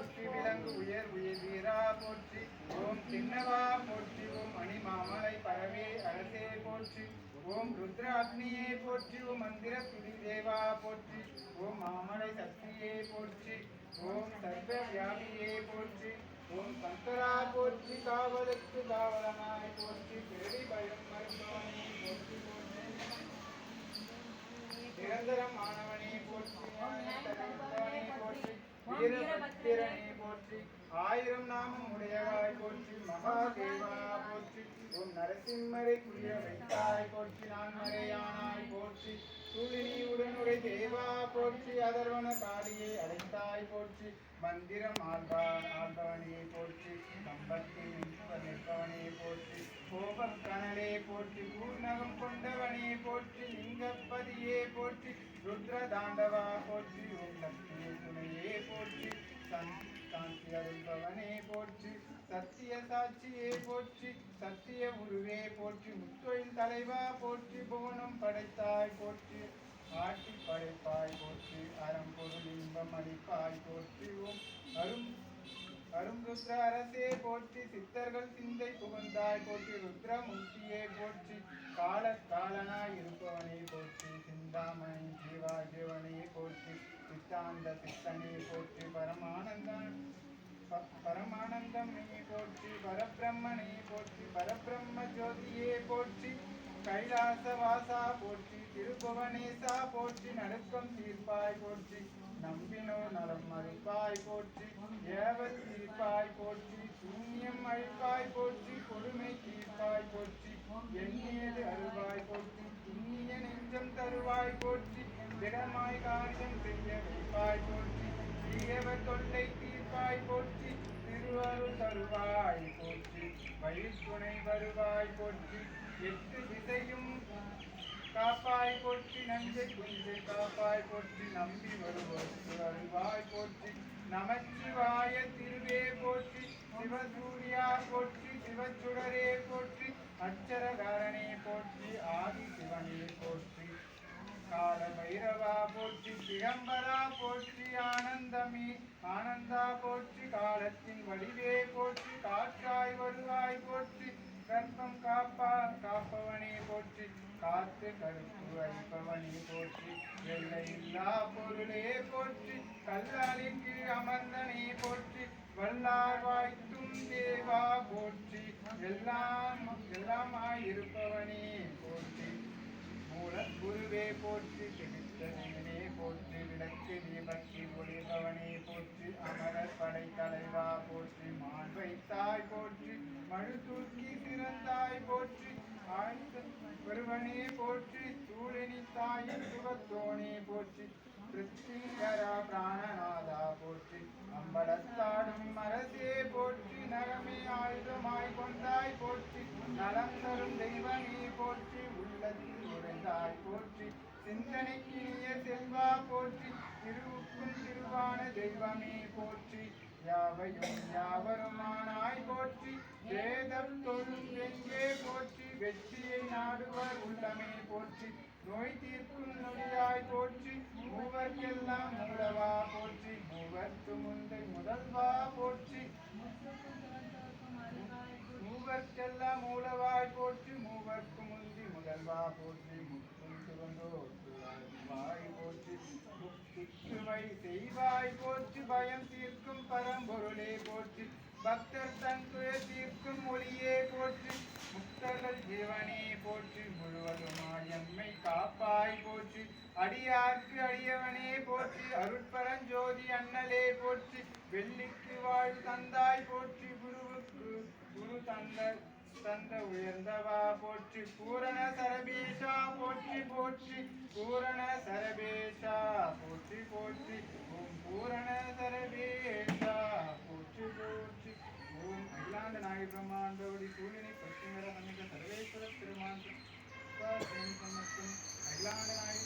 போற்றி விலங்கு உயர் உயிர் போற்றி. ஓம் சின்னவா போற்றி. ஓம் மணிமாமலை பரவே அரசே போற்றி. ஓம் ருத்ராக்னியே போற்றி. ஓம் மந்திர துதி தேவா போற்றி. ஓம் மாமலை சக்தியே போற்றி. ஓம் சர்வ வியாபியே போற்றி. ஓம் சங்கரா போற்றி. காவல் வீரபத்திரனே போற்றி. ஆயிரம் நாமம் உடையவாய் போற்றி. மகாதேவா போற்றி. உன் நரசிம்மரை புரிய வைத்தாய் போற்றி. நான் மறையானாய் போற்றி. சூழினி உடனுடை தேவா போற்றி. அதர்வன காளியை அடைத்தாய் போற்றி. மந்திரம் ஆழ்வான் ஆழ்வானியை போற்றி. கம்பத்தில் நிற்ப நிற்பவனே போற்றி. கோபம் கனலே போற்றி. பூர்ணகம் கொண்டவனே போற்றி. லிங்கப்பதியே போற்றி. ருத்ர தாண்டவா போற்றி சாந்தி அருள்பவனே போற்றி சத்திய சாட்சியே போற்றி சத்திய உருவே போற்றி முத்தொழில் தலைவா போற்றி புவனம் படைத்தாய் போற்றி ஆட்டி படைப்பாய் போற்றி அறம்பொருள் இன்பம் அளிப்பாய் போற்றி ஓம் அரும் அரும் அரசே போற்றி சித்தர்கள் சிந்தை புகழ்ந்தாய் போற்றி ருத்ரமூர்த்தியே போற்றி கால காலனாய் இருப்பவனே போற்றி சிந்தாமணி ஜீவா ஜீவனே போற்றி சித்தாந்த சித்தனே போற்றி பரமானந்தான் பரமானந்தம் நீ போற்றி பரபிரம்மனை போற்றி பரபிரம்ம ஜோதியே போற்றி கைலாசவாசா போற்றி திருபுவனேசா போற்றி நடுக்கம் தீர்ப்பாய் போற்றி நம்பினோ நலம் மறுப்பாய் போற்றி ஏவ தீர்ப்பாய் போற்றி சூன்யம் அழிப்பாய் போற்றி கொடுமை தீர்ப்பாய் போற்றி எண்ணியது அருள்வாய் போற்றி துண்ணிய நெஞ்சம் தருவாய் போற்றி திடமாய் காரியம் செய்ய வைப்பாய் போற்றி தீயவர் தொல்லை தீர்ப்பாய் போற்றி திருவருள் தருவாய் போற்றி வழித்துணை வருவாய் போற்றி எட்டு திசையும் காப்பாய் போற்றி நஞ்சை குஞ்சை காப்பாய் போற்றி நம்பி வருவோர்க்கு அருள்வாய் போற்றி நமச்சிவாய திருவே போற்றி சிவசூரியா போற்றி சிவச்சுடரே போற்றி அச்சரகாரனே போற்றி ஆதி சிவனே போற்றி கால பைரவா போற்றி போற்றி ஆனந்தமே. ஆனந்தா போற்றி காலத்தின் வடிவே போற்றி. காற்றாய் வருவாய் போற்றி. கற்பம் காப்பா காப்பவனே போற்றி. காத்து கருப்பு வைப்பவனே போற்றி. எல்லையில்லா பொருளே போற்றி. கல்லாலின் கீழ் அமர்ந்தனே போற்றி. வல்லார் வாய்த்தும் தேவா போற்றி. எல்லாம் எல்லாமாயிருப்பவனே போற்றி. மூலக்குருவே போற்றி. திமித்தனே போற்று விளக்கு தீபக்கி ஒளிபவனே போற்று அமரர் படை தலைவா போற்று மான் வைத்தாய் போற்று மழு தூக்கி சிறந்தாய் போற்று ஆழ்த்த ஒருவனே போற்று சூழனி தாயின் சுகத்தோனே போற்று. சிந்தனைக்கினிய செல்வா போற்றி திருவுக்கும் திருவான தெய்வமே போற்றி. யாவையும் யாவருமானாய் போற்றி வேதம் தொழும் எங்கே போற்றி வெற்றியை நாடுவர் உள்ளமே போற்றி. நோய் தீர்க்கும் நொடியாய் போற்றி மூவர்க்கெல்லாம் மூலவா போற்றி. மூவர்க்கு முந்தை முதல்வா போற்றி. மூவர்க்கெல்லாம் மூலவாய் போற்றி மூவர்க்கு முந்தி முதல்வா போற்றி. முற்றும் துவந்தோய் போற்றி. சுற்றுவை செய்வாய் போற்றி. பயம் தீர்க்கும் பரம்பொருளே போற்றி. பக்தர் தன் தீர்க்கும் ஒளியே போற்றி. முக்தர்கள் ஜீவனே போற்றி. முழுவதுமாய் எம்மை காப்பாய் போற்றி. அடியார்க்கு அடியவனே போற்றி. அருட்பரஞ்சோதி அண்ணலே போற்றி. வெள்ளிக்கு வாழ் தந்தாய் போற்றி. குருவுக்கு குரு தந்த தந்த உயர்ந்தவா போற்றி பூரண சரபேஷா போற்றி போற்றி பூரண சரபேஷா போற்றி போற்றி ஓம் பூரண சரபேஷா போற்றி போற்றி ஓம் அகிலாண்ட நாய பிரம்மாண்டோடி சூழினி பশ্চিமர சமிக சர்வேஸ்வர திருமான் சமத்தும் அகிலாண்ட நாய